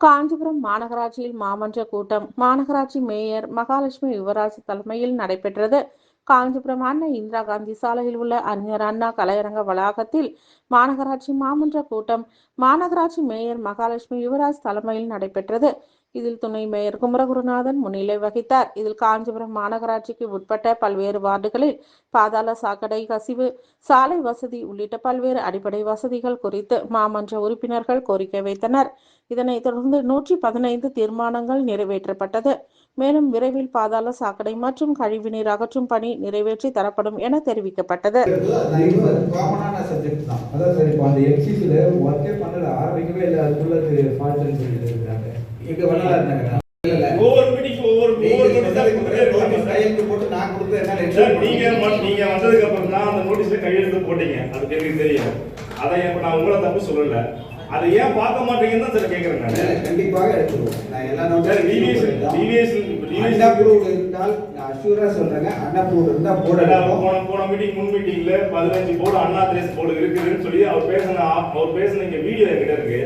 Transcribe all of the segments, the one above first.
காஞ்சிபுரம் மாநகராட்சியில் மாமன்ற கூட்டம். மாநகராட்சி மேயர் மகாலட்சுமி யுவராஜ் தலைமையில் நடைபெற்றது. காஞ்சிபுரம் அண்ணா இந்திரா காந்தி சாலையில் உள்ள அறிஞர் அண்ணா கலையரங்க வளாகத்தில் மாநகராட்சி மாமன்ற கூட்டம். மாநகராட்சி மேயர் மகாலட்சுமி யுவராஜ் தலைமையில் நடைபெற்றது. இதில் துணை மேயர் குமரகுருநாதன் முன்னிலை வகித்தார். இதில் காஞ்சிபுரம் மாநகராட்சிக்கு உட்பட்ட பல்வேறு வார்டுகளில் பாதாள சாக்கடை கசிவு சாலை வசதி உள்ளிட்ட பல்வேறு அடிப்படை வசதிகள் குறித்து மாமன்ற உறுப்பினர்கள் கோரிக்கை வைத்தனர். இதனைத் தொடர்ந்து நூற்றி பதினைந்து தீர்மானங்கள் நிறைவேற்றப்பட்டது. மேலும் விரைவில் பாதாள சாக்கடை மற்றும் கழிவுநீர் அகற்றும் பணி நிறைவேற்றி தரப்படும் என தெரிவிக்கப்பட்டது. அதான் சார் இப்போ அந்த எஃப்சிசியில் ஒர்க்கே பண்ணல ஆரம்பிக்கவே இல்லை அதுக்குள்ள சொல்லிட்டு இருக்காங்க. இருந்தாங்க இல்ல ஒவ்வொரு மீட்டிங் ஒவ்வொரு ஒவ்வொரு. கையெழுத்து போட்டு நான் கொடுத்து என்ன சார், நீங்க ம- நீங்க வந்ததுக்கு அப்புறம் தான் அந்த நோட்டீஸ்ல கையெழுத்து போட்டீங்க. அது எனக்கு தெரியும். அதை இப்ப நான் உங்களை தப்பு சொல்லல? அதை ஏன் பார்க்க மாட்டீங்கன்னு தான் சார் கேக்குறேன் நான். கண்டிப்பாக எடுத்துருவோம். நான் எல்லா சார் டிவிஎஸ் டிவிஎஸ் இருந்தால் நான் அஷ்யூரா சொல்றேங்க. அன்அப்ரூவ்டு இருந்தா போடலாம் போன போன மீட்டிங் முன் மீட்டிங்ல பதினஞ்சு போர்டு அண்ணா திரேஸ் போர்டு இருக்குதுன்னு சொல்லி அவர் பேசின அவர் பேசின இங்க வீடியோ என்கிட்ட இருக்கு.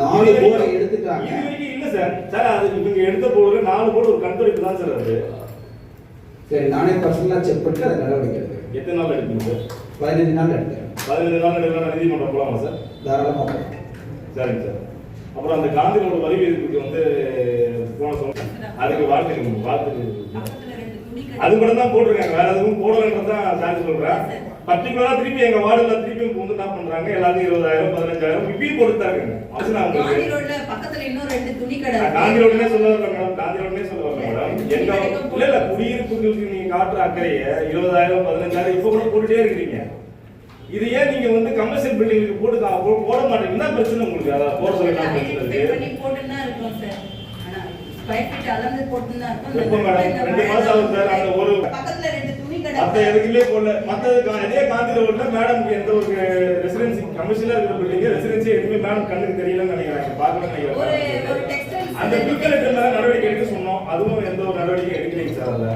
நாலு போர்டு எடுத்துட்டாங்க. இது வரைக்கும் இல்ல சார். சார் அது இவங்க எடுத்த போர்டுல நாலு போர்டு ஒரு கண்துடைப்பு தான் சார் அது. சரி நானே பர்சனலா செக் பண்ணிட்டு அதை நடவடிக்கை எடுக்கிறேன். எத்தனை நாள் எடுக்கணும் சார்? பதினஞ்சு நாள் எடுக்கிறேன். பதினஞ்சு நாள் எடுக்கலாம் நீதிமன்றம் போலாமா சார்? தாராளமாக போகலாம். சரிங்க சார். அப்புறம் அந்த காந்தி ரோடு வரி வந்து போன சொன்னேன் அதுக்கு வாழ்த்துக்கு வாழ்த்துக்கு அது கூட தான் போட்டிருக்காங்க. வேற எதுவும் போடலன்றது தான் சார் சொல்றேன் பர்டிகுலரா திருப்பி எங்க வார்டுல திருப்பி வந்து என்ன பண்றாங்க? எல்லாத்தையும் இருபதாயிரம் பதினஞ்சாயிரம் இப்பயும் கொடுத்தாங்க காந்தி ரோட்ல பக்கத்துல இன்னும் ரெண்டு துணி கடை நான் காந்தி ரோடுனே சொல்ல வரல மேடம்? காந்தி ரோடுனே சொல்ல வரல மேடம் எங்க இல்ல இல்ல குடியிருப்புகளுக்கு நீங்க காட்டுற அக்கறைய இருபதாயிரம் பதினஞ்சாயிரம் இப்ப கூட போட்டுட்டே இருக்கிறீங்க. இது ஏன் நீங்க வந்து கமர்ஷியல் பில்டிங்களுக்கு போட்டு போட மாட்டீங்கன்னா பிரச்சனை உங்களுக்கு? அதான் போட சொல்லி பிரச்சனை இருக்கு? ஸ்கொயர் ஃபீட் அளந்து இருக்கோம்? ரெண்டு மாசம் ஆகுது சார், அந்த ஒரு- பக்கத்துல ரெண்டு துணி கடை மத்த எதுக்குள்ளே போடல. மத்தது இதே காந்தி ரோட்ல மேடம் எந்த ஒரு ரெசிடென்சி கமர்ஷியலா இருக்கிற பில்டிங் ரெசிடென்சி எதுவுமே மேடம் கண்ணுக்கு தெரியலன்னு நினைக்கிறாங்க ஒரு டெக்ஸ்டைல்ஸ் அந்த மேல நடவடிக்கை எடுக்க சொன்னோம். அதுவும் எந்த ஒரு நடவடிக்கை எடுக்கலைங்க சார் அதுல.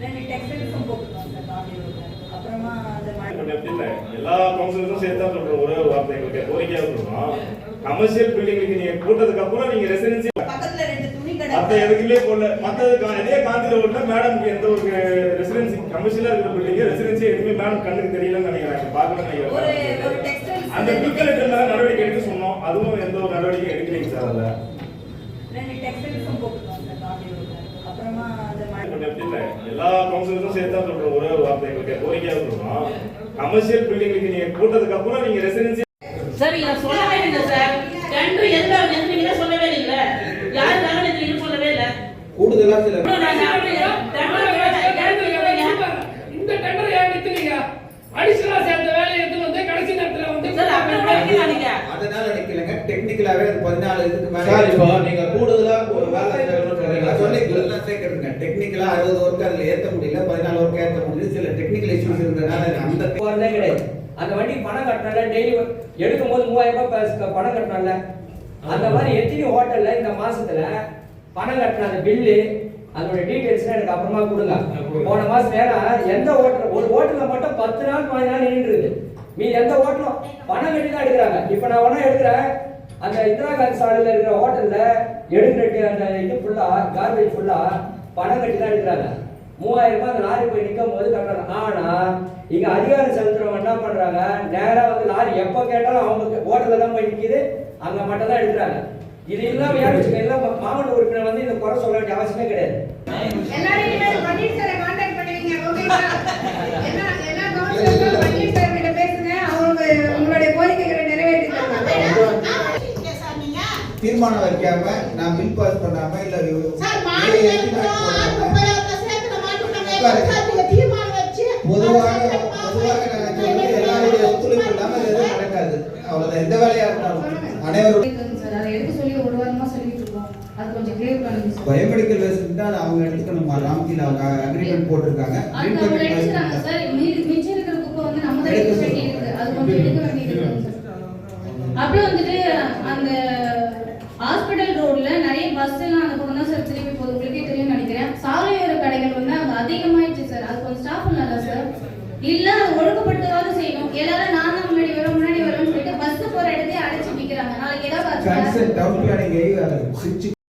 ரெண்டு டெக்ஸ்டைல்ஸும் போட்டுருக்கோம் சார் காந்தி ரோட்ல. அப்புறமா அந்த மழை இப்ப அப்படி இல்ல. எல்லா கவுன்சிலருக்கும் சேர்த்து தான் சொல்றோம். ஒரே ஒரு வார்த்தை எங்களுக்கு. கோரிக்கையா சொல்றோம். கமர்ஷியல் பில்டிங்களுக்கு நீங்க போட்டதுக்கு அப்புறம் நீங்க ரெசிடென்சி கடை எதுக்குள்ளே போடல. கா- இதே காந்தி ரோட்ல மேடம் எந்த ஒரு ரெசிடென்சி கமர்ஷியலா இருக்கிற பில்டிங் ரெசிடென்சி எதுவுமே மேடம் கண்ணுக்கு தெரியலன்னு நினைக்கிறாங்க. நினைக்கிறேன் டெக்ஸ்டைல்ஸ் அந்த பில்கலெக்டர் மேல நடவடிக்கை எடுக்க சொன்னோம். அதுவும் எந்த ஒரு நடவடிக்கை எடுக்கலைங்க சார் அதுல. எல்லா கவுன்சிலருக்கும் சேர்த்து சொல்றோம். ஒரே ஒரு வார்த்தை எங்களுக்கு கோரிக்கையா சொல்றோம். கமர்ஷியல் பில்டிங்களுக்கு நீங்க போட்டதுக்கு அப்புறம் நீங்க ரெசிடென்சி சார் இதை சொல்லவே இல்லை சார் ரெண்டும் எந்த எந்த சொல்லவே இல்லை யார் கவனித்து சொல்லவே இல்லை கூடுதலா சில இந்த டெண்டர் ஏன் நிறுத்துனீங்க அடிஷனலா சேர்ந்த வேலையை எடுத்து வந்து கடைசி நேரத்துல வந்து அதனால நிக்கலங்க டெக்னிக்கலாவே அது பதினாலு இதுக்கு மேல சார் இப்போ நீங்க கூடுதலா ஒரு வேலை செய்யணும்னு சொல்றீங்களா நான் சொல்லி எல்லாம் சேர்க்கறதுங்க டெக்னிக்கலா அறுபது ஒர்க் அதுல ஏத்த முடியல பதினாலு ஒர்க் ஏத்த முடியல. சில டெக்னிக்கல் இஷ்யூஸ் இருந்ததுனால அந்த போறதே கிடையாது. அந்த வண்டி பணம் கட்டினால டெய்லி எடுக்கும் போது மூவாயிரம் ரூபாய் பணம் கட்டினால அந்த மாதிரி எத்தனை ஹோட்டல்ல இந்த மாசத்துல பணம் கட்டின அந்த பில்லு அதோட டீடைல்ஸ் எனக்கு அப்புறமா கொடுங்க. போன மாசம் ஏன்னா எந்த ஹோட்டல் ஒரு ஹோட்டல்ல மட்டும் பத்து நாள் பதினஞ்சு நாள் நின்று இருக்கு மீ எந்த ஹோட்டலும் பணம் கட்டி தான் எடுக்கிறாங்க. இப்ப நான் ஒன்னும் எடுக்கிறேன். அந்த இந்திரா காந்தி சாலையில இருக்கிற ஹோட்டல்ல எடுக்கிற அந்த இது ஃபுல்லா கார்பேஜ் ஃபுல்லா பணம் கட்டி தான் எடுக்கிறாங்க. மூவாயிரம் ரூபாய் அந்த லாரி போய் நிற்கும் போது கட்டுறாங்க. ஆனா இங்க அதிகாரம் செலுத்துறவங்க என்ன பண்றாங்க? நேரா வந்து லாரி எப்ப கேட்டாலும் அவங்க ஹோட்டல்ல தான் போய் நிக்குது. அங்க மட்டும் தான் எடுக்கிறாங்க. இது இல்லாம வச்சுக்க எல்லாம் மாவட்ட உறுப்பினர் வந்து இந்த குறை சொல்ல வேண்டிய அவசியமே கிடையாது. தீர்மானம் வைக்காம நான் பில் பாஸ் பண்ணாம இல்ல பொதுவாக பொதுவாக நாங்க எல்லாருடைய ஒத்துழைப்பு இல்லாம இது எதுவும் நடக்காது. அவ்வளவுதான். எந்த வேலையா இருந்தாலும் அனைவரும் சார் அதை எடுக்க சொல்லி ஒரு வாரமா சொல்லிட்டு இருக்கோம் அது கொஞ்சம் கிளியர் பண்ணுங்க சார் பயோமெடிக்கல் வேஸ்ட் தான் அவங்க எடுத்துக்கணுமா. ராம்கில அவங்க அக்ரிமெண்ட் போட்டிருக்காங்க. அது Green அவங்க bucket waste எடுக்கிறாங்க சார். மீதி மிச்சம் இருக்கிற குப்பை வந்து நம்ம தான் எடுக்க அது கொஞ்சம் எடுக்க சார். அப்புறம் வந்துட்டு அந்த ஹாஸ்பிட்டல் ரோட்ல நிறைய பஸ் எல்லாம் அந்த பக்கம் தான் சார் திரும்பி போகுது. உங்களுக்கே தெரியும் நினைக்கிறேன். ஆயிடுச்சு சார். அது கொஞ்சம் ஸ்டாப் பண்ணல சார். இல்ல அது ஒழுங்குபடுத்தவாது செய்யணும். எல்லாரும் நான் தான் முன்னாடி வரோம் முன்னாடி வரோம்னு சொல்லிட்டு பஸ் போற இடத்தையே அடைச்சு நிக்கிறாங்க. நாளைக்கு ஏதாவது